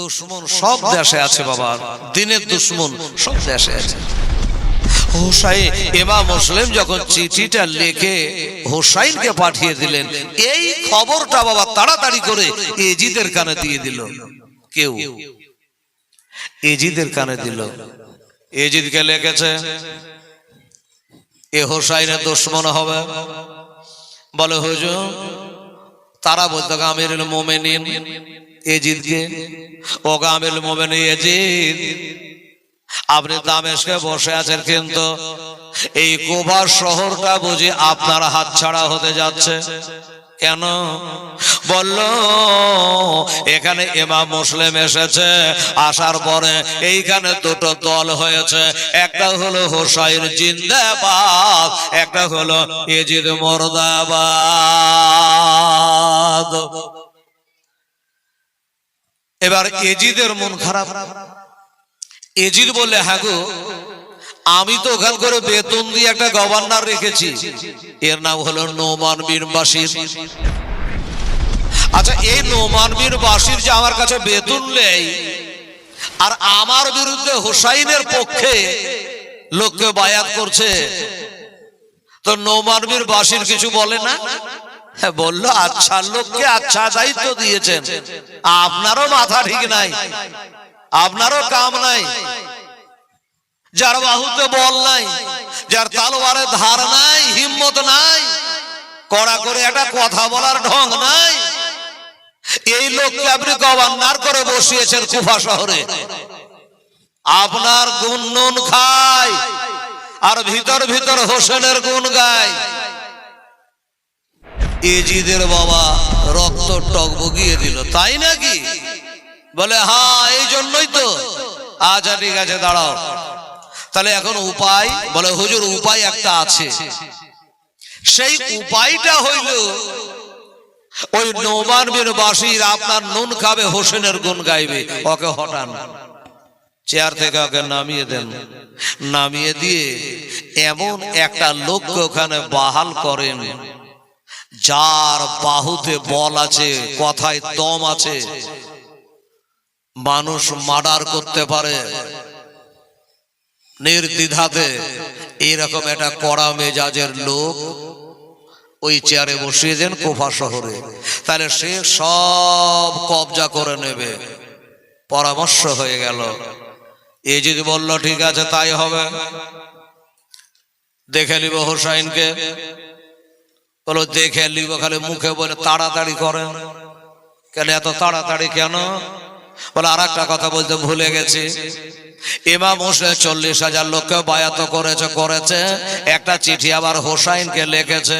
দুশ্মন সব দেশে আছে বাবা। দিনের দুশ্মন সব দেশে আছে। হোসাইন এমা মুসলিম যখন চিঠিটা লিখে হোসাইনকে পাঠিয়ে দিলেন, এই খবরটা বাবা তাড়াতাড়ি করে এজিদের কানে দিয়ে দিল। কেউ এজিদের কানে দিল। এজিদকে লিখেছে? এ হোসাইনের দুশ্মন হবে। বলে, হুজুর, তারা বলতো গামের মোমেনিন। আপনি দামেশকে বসে আছেন কিন্তু এই কোবার শহরটা বুঝি আপনার হাতছাড়া হতে যাচ্ছে। কেন? বলল, এখানে এমা মুসলিম এসেছে, আসার পরে এইখানে দুটো দল হয়েছে। একটা হলো হোসাইন জিন্দাবাদ, একটা হলো এজিদ মোরদাবাদ। এবার এজিদের মন খারাপ। এজিদ বললে হ্যাঁ গো, আমি তো ওখান করে বেতন দিয়ে একটা গভর্নর রেখেছি। এর নাম হলো নোমান বীর বাসির। আচ্ছা এই নোমান বীর বাসির যে আমার কাছে বেতন নেই, আর আমার বিরুদ্ধে হুসাইনের পক্ষে লোককে বায়াত করছে, তো নোমান বীর বাসির কিছু বলে না? হ্যাঁ বলল আচ্ছা লোককে আচ্ছা দায়িত্ব দিয়েছেন। আপনারও মাথা ঠিক নাই। আপনারও কাম নাই। যার বাহুতে বল নাই, যার তালোয়ারে ধার নাই, হিম্মত নাই, কড়া করে একটা কথা বলার ঢং নাই, এই লোককে আপনি গভর্নর করে বসিয়েছেন কুফা শহরে। আপনার গুণ নুন খায়, আর ভিতর ভিতর হোসেনের গুণ গায়। এজিদের বাবা রক্ত টক বগিয়ে দিল, তাই নাকি? বলে হ্যাঁ এই জন্যই তো। আচ্ছা ঠিক আছে, দাঁড়াও। তাহলে এখন উপায়, বলে, হুজুর, উপায় একটা আছে। সেই উপায়টা হইল, ওই নোমান বীর বাসির আপনার নুন খাবে, হোসেনের গুণ গাইবে, ওকে হটান। চেয়ার থেকে ওকে নামিয়ে দেন। নামিয়ে দিয়ে এমন একটা লোককে ওখানে বাহাল করেন যার বাহুতে বল আছে, কথায় দম আছে, মানুষ মার্ডার করতে পারে, নির্দ্বিধাতে এরকম একটা কড়া মেজাজের লোক ওই চেয়ারে বসিয়ে দেন কোফা শহরে। তাহলে সে সব কবজা করে নেবে। পরামর্শ হয়ে গেল। এ যদি বলল, ঠিক আছে, তাই হবে। দেখে নিব হোসাইনকে। বলো দেখে নিব খালি মুখে বলে তাড়াতাড়ি করেন কেন এত তাড়াতাড়ি কেন? বলে আর একটা কথা বলতে ভুলে গেছি। ইমাম হোসেন চল্লিশ হাজার লোককে বায়াত করেছে করেছে। একটা চিঠি আবার হোসাইনকে লিখেছে।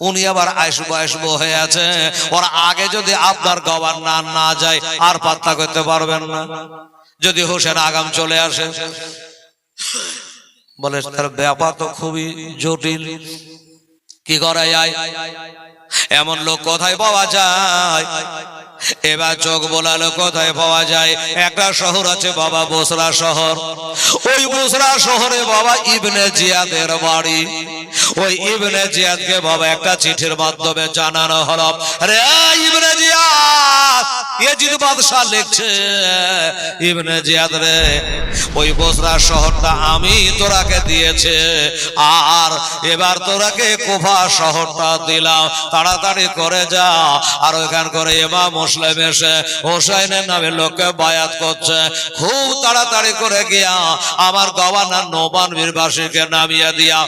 উনি আবার আইসবো আইসবো হয়ে আছে। ওর আগে যদি আপনার গভর্নর না যায়, আর পাত্তা করতে পারবেন না। যদি হোসেন আগাম চলে আসে। বলে, তার ব্যাপার তো খুবই জটিল। কি করা যায়? এমন লোক কোথায় পাওয়া যায়? এবার চোখ বোলালো কোথায় পাওয়া যায়? একটা শহর আছে বাবা বসরা শহর। ওই বসরা শহরে বাবা ইবনে জিয়াদের বাড়ি। ওই ইবনে জিয়াদকে বাবা একটা চিঠির মাধ্যমে জানানো হলো, রে ইবনে জিয়াদ ইয়াজিদ বাদশাহ লিখছে? ইবনে জিয়াদ রে, ওই বসরা শহরটা আমি তোরাকে দিয়েছে, আর এবার তোরাকে কুফা শহরটা দিলাম। তাড়াতাড়ি করে যা। আর ওইখান করে এমা মুসলিম এসে হোসাইনের নামে লোককে বায়াত করছে। খুব তাড়াতাড়ি করে গিয়া আমার গভর্নর নোমান বীরবাসীকে নামিয়ে দিয়া।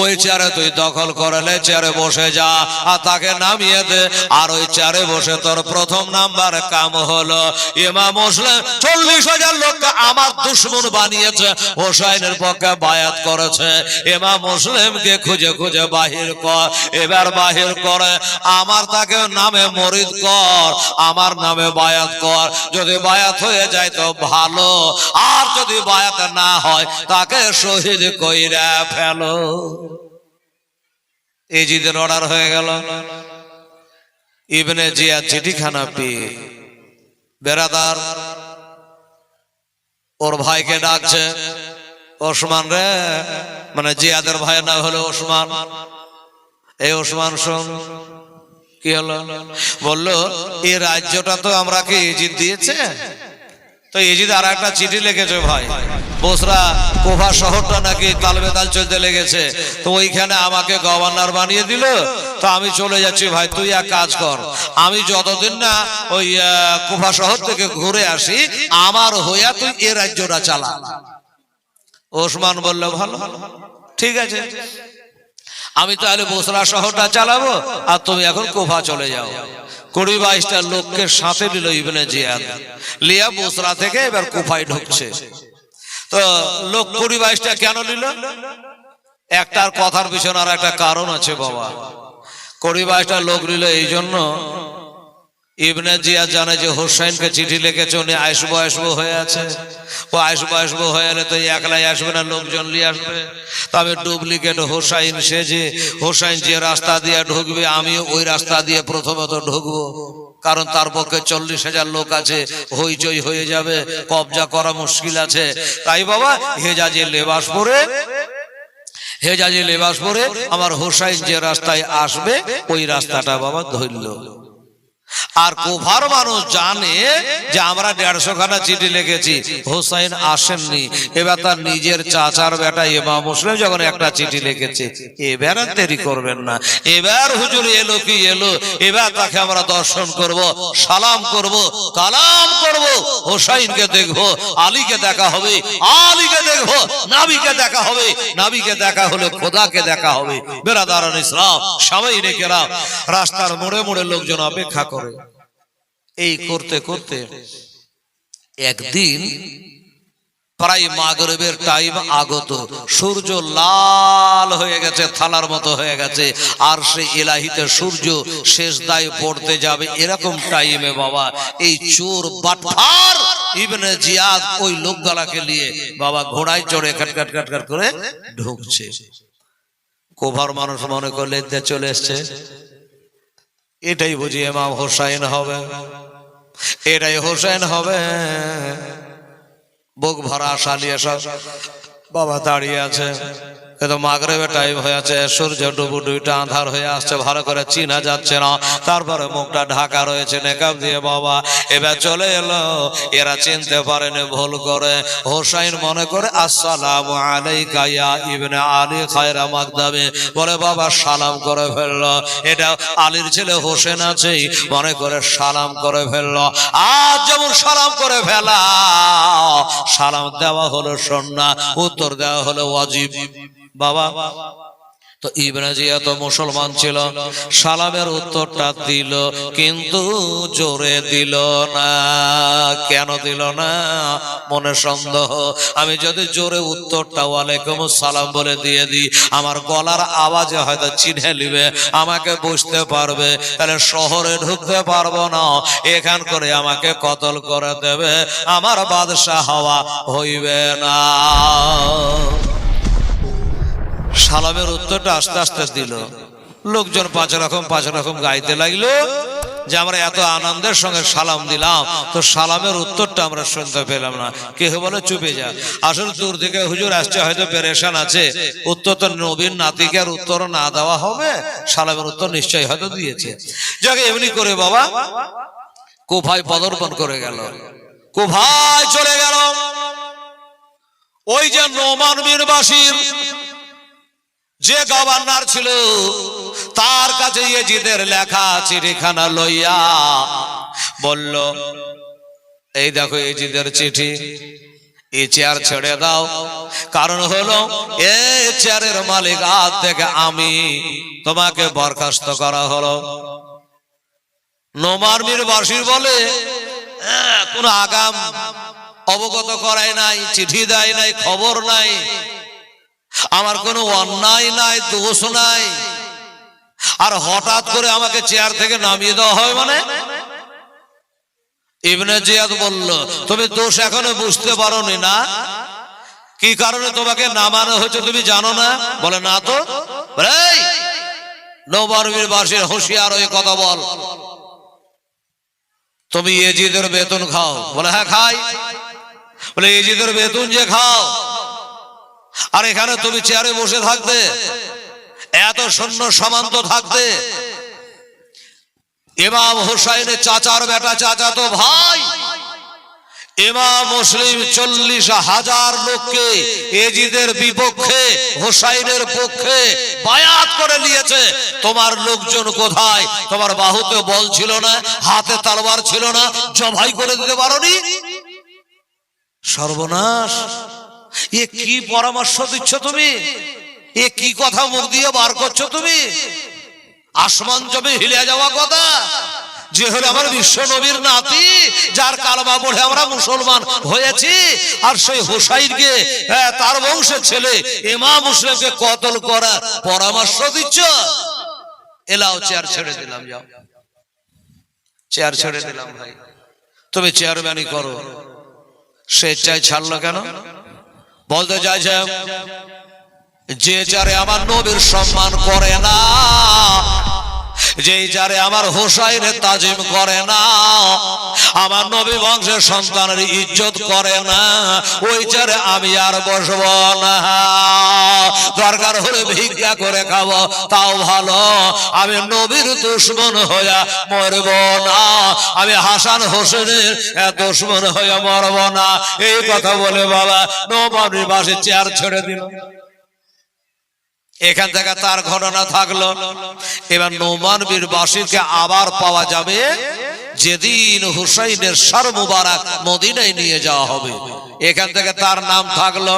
ওই চেয়ারে তুই দখল করলে চেয়ারে বসে যা, আর তাকে নামিয়ে দে। আর ওই চেয়ারে বসে তোর প্রথম নাম্বার কাম হলো। ইমাম মুসলিম চল্লিশ হাজার লোককে আমার দুশ্মন বানিয়েছে, হোসাইনের পক্ষে বায়াত করেছে। ইমাম মুসলিমকে খুঁজে খুঁজে বাহির কর, এবার বাহির করে। আমার তাকে নামে মরিদ কর, আমার নামে বায়াত কর। যদি বায়াত হয়ে যায় তো ভালো, আর যদি বায়াত না হয় তাকে শহীদ কইরা ফেলো। এজিদের অর্ডার হয়ে গেল। ইবনে জিয়া চিঠিখানা পেয়ে বেরাদার, ওর ভাইকে ডাকছে, ওসমান রে মানে জিয়াদের ভাই না হলো ওসমান। এই ওসমান শোন, কি হলো? বলল, এই রাজ্যটা তো আমরা কি এজিদ দিয়েছে? তো এজিদ আর একটা চিঠি লিখেছে ভাই। বসরা কোভা শহরটা নাকি তালবেতাল চলতে লেগেছে। তো ওইখানে আমাকে গভর্নর বানিয়ে দিল। তো আমি চলে যাচ্ছি, ভাই, তুই এক কাজ কর। আমি যতদিন না ওই কোভা শহর থেকে ঘুরে আসি, আমার হইয়া তুই এ রাজ্যটা চালা। ওসমান বলল, ভালো, ঠিক আছে। আমি তাহলে বসরা শহরটা চালাবো আর তুমি এখন কোফা চলে যাও। কুড়ি বাইশটা লোককে সাথে নিল ইবনে জিয়াদ। লিয়া বসরা থেকে এবার কোফায় ঢুকছে। তো লোক কুড়ি বাইশটা কেন নিল? একটার কথার পিছনে আর একটা কারণ আছে বাবা। কুড়ি বাইশটা লোক নিল এই জন্য ইবনে জিয়া জানে যে হোসাইনকে চিঠি লিখেছে, উনি আসব আসব হয়ে আছে। ও আসব আসব হয়ে এলে তো একলাই আসবে না, লোকজন নিয়ে আসবে। তবে ডুপ্লিকেট হোসাইন সে যে, হোসাইন যে রাস্তা দিয়ে ঢুকবে, আমিও ওই রাস্তা দিয়ে প্রথমত ঢুকবো। কারণ তার পক্ষে চল্লিশ হাজার লোক আছে, হইচই হয়ে যাবে, কবজা করা মুশকিল আছে। তাই বাবা হেজাজে লেবাস পরে হেজাজে লেবাস পরে আমার হোসাইন যে রাস্তায় আসবে, ওই রাস্তাটা বাবা ধরল। আর কোভার মানুষ জানে যে আমরা দেড়শো খানা চিঠি লিখেছি। হোসাইন আসেননি। এবার তার নিজের চাচার বেটা ইমাম মুসলিম যখন একটা চিঠি লিখেছে, এবার আর দেরি করবেন না। এবার হুজুর এলো কি এলো? এবার তাকে আমরা দর্শন করব, সালাম করব, কালাম করব, হোসাইনকে দেখব, আলীকে দেখা হবে, আলীকে দেখব, নাবিকে দেখা হবে। নাবিকে দেখা হলে খোদাকে দেখা হবে। বেরাদারান ইসলাম সবাই রেখে রাস্তার মোড়ে মোড়ে লোকজন অপেক্ষা করে। এই করতে করতে একদিন প্রায় মাগরবের টাইম আগত, সূর্য লাল হয়ে গেছে, থালার মতো হয়ে গেছে, আর সে এলাহিতে সূর্য শেষ দায় পড়তে যাবে এরকম টাইমে বাবা, এই চোর বাটফার ইবনে জিয়াদ ওই লোকগালাকে নিয়ে বাবা ঘোড়ায় চড়ে কাট কাট কাট কাট করে ঢুকছে। কোভার মানুষ মনে করলে চলে এসছে। এটাই বুঝি এমাম হোসাইন হবে। এটাই হোসেন হবে। বুক ভরা সালিয়ে সব বাবা দাঁড়িয়ে আছে। কিন্তু মাগরেবে টাইম হয়ে আছে সূর্য ডুবু দুইটা আধার হয়ে আসছে, ভালো করে চিনা যাচ্ছে না। তারপরে মুখটা ঢাকা রয়েছে নেকাব দিয়ে বাবা, এবার চলে এলো। এরা চিনতে পারেনি ভুল করে। হোসাইন মনে করে, আসসালামু আলাইকা ইয়া ইবনে আলী খায়রা মাকদামে। বলে, বাবা, সালাম করে ফেলল। এটা আলীর ছেলে হোসেন আছেই, মনে করে, সালাম করে ফেলল। আজ যেমন সালাম করে ফেলা, সালাম দেওয়া হলো সন্না, উত্তর দেওয়া হলো ওয়াজিব। বাবা। তো ইব্রাজিয়া তো মুসলমান ছিল, সালামের উত্তরটা দিল, কিন্তু জোরে দিল না। কেন দিল না? মনে সন্দেহ। আমি যদি জোরে উত্তরটা ওয়ালাইকুম সালাম বলে দিয়ে দিই, আমার গলার আওয়াজে হয়তো চিনে নিবে, আমাকে বুঝতে পারবে, তাহলে শহরে ঢুকতে পারব না। এখান করে আমাকে কতল করে দেবে, আমার বাদশাহ হওয়া হইবে না। সালামের উত্তরটা আস্তে আস্তে দিল। লোকজন পাঁচ রকম পাঁচ রকম গাইতে লাগল যে আমরা এত আনন্দের সঙ্গে সালাম দিলাম, তো সালামের উত্তরটা আমরা শুনতে পেলাম না। কেউ বলে, চুপে যা। আসলে দূর থেকে হুজুর আসছে, হয়তো পেরেশান আছে। উত্তর তো নবীন নাতিকে আর উত্তর না দেওয়া হবে, সালামের উত্তর নিশ্চয়ই হয়তো দিয়েছে। যাকে, এমনি করে বাবা কোভাই পদর্পণ করে গেল। কোভাই চলে গেল। ওই যে নোমান বীরবাসীর যে গভর্নর ছিল তার কাছে ইয়েজিদের লেখা চিঠিখানা লইয়া বলল এই দেখো ইয়েজিদের চিঠি এই চেয়ার ছেড়ে দাও। কারণ হলো এই চেয়ারের মালিক আজ থেকে আমি তোমাকে বরখাস্ত করা হলো। নোমার মীর বাসির বলে "হ্যাঁ, কোনো আগাম অবগত করায় নাই চিঠি দেয় নাই খবর নাই। আমার কোনো অন্যায় নাই, দোষ নাই। আর হঠাৎ করে আমাকে চেয়ার থেকে নামিয়ে দেওয়া হয় মানে? ইবনে জিয়াদ বলল, তুমি দোষ এখনও বুঝতে পারোনি না? কি কারণে তোমাকে নামানো হয়েছে তুমি জানো না? বলে, না তো। এই, নৌবারবীর বাসীর হুঁশিয়ার হয়ে কথা বল। তুমি এজিদের বেতন খাও। বলে হ্যাঁ খাই। বলে এজিদের বেতন যে খাও আর এখানে তুমি চেয়ারে বসে থাকতে এত সৈন্য সমান্ত থাকতে ইমাম হুসাইনের চাচার বেটা চাচা তো ভাই, ইমাম মুসলিম চল্লিশ হাজার লোককে এজিদের বিপক্ষে, হোসাইনের পক্ষে বায়াত করে নিয়েছে। তোমার লোকজন কোথায়? তোমার বাহুতে বল ছিল না, হাতে তালবার ছিল না, জবাই করে দিতে পারোনি? সর্বনাশ। এ কি পরামর্শ দিচ্ছ তুমি? এ কি কথা মুখ দিয়ে বার করছ তুমি? আসমান জমে হিলে যাওয়া কথা। যে হলো আমার বিশ্ব নবীর নাতি, যার কালমা পড়ে আমরা মুসলমান হয়েছি, আর সেই হুসাইনকে তার বংশের ছেলে ইমাম মুসলিমকে কতল করা পরামর্শ দিচ্ছ? এলাও চেয়ার ছেড়ে দিলাম, যাও। চেয়ার ছেড়ে দিলাম, ভাই। তুমি চেয়ারম্যানই করো। স্বেচ্ছায় ছাড়লো কেন? বলতে চাইছে, যে যারে আমার নবীর সম্মান করে না যে যারে আমার হোসাইনের তাজিম করে না, আমার নবী বংশের সন্তানের ইজ্জত করে না, ওই চারে আমি আর বসব না। দরকার হলে ভিক্ষা করে খাব, তাও ভালো, আমি নবীর দুশ্মন হইয়া মরব না। আমি হাসান হোসেনের দুশ্মন হইয়া মরব না। এই কথা বলে বাবা নবাবের বাসে চেয়ার ছেড়ে দিল। এখান থেকে তার ঘটনা থাকল। এবার নোমান বীর বাসীরকে আবার পাওয়া যাবে যেদিন হুসাইনের সর মুবারক মদিনায় নিয়ে যাওয়া হবে। এখান থেকে তার নাম থাকল।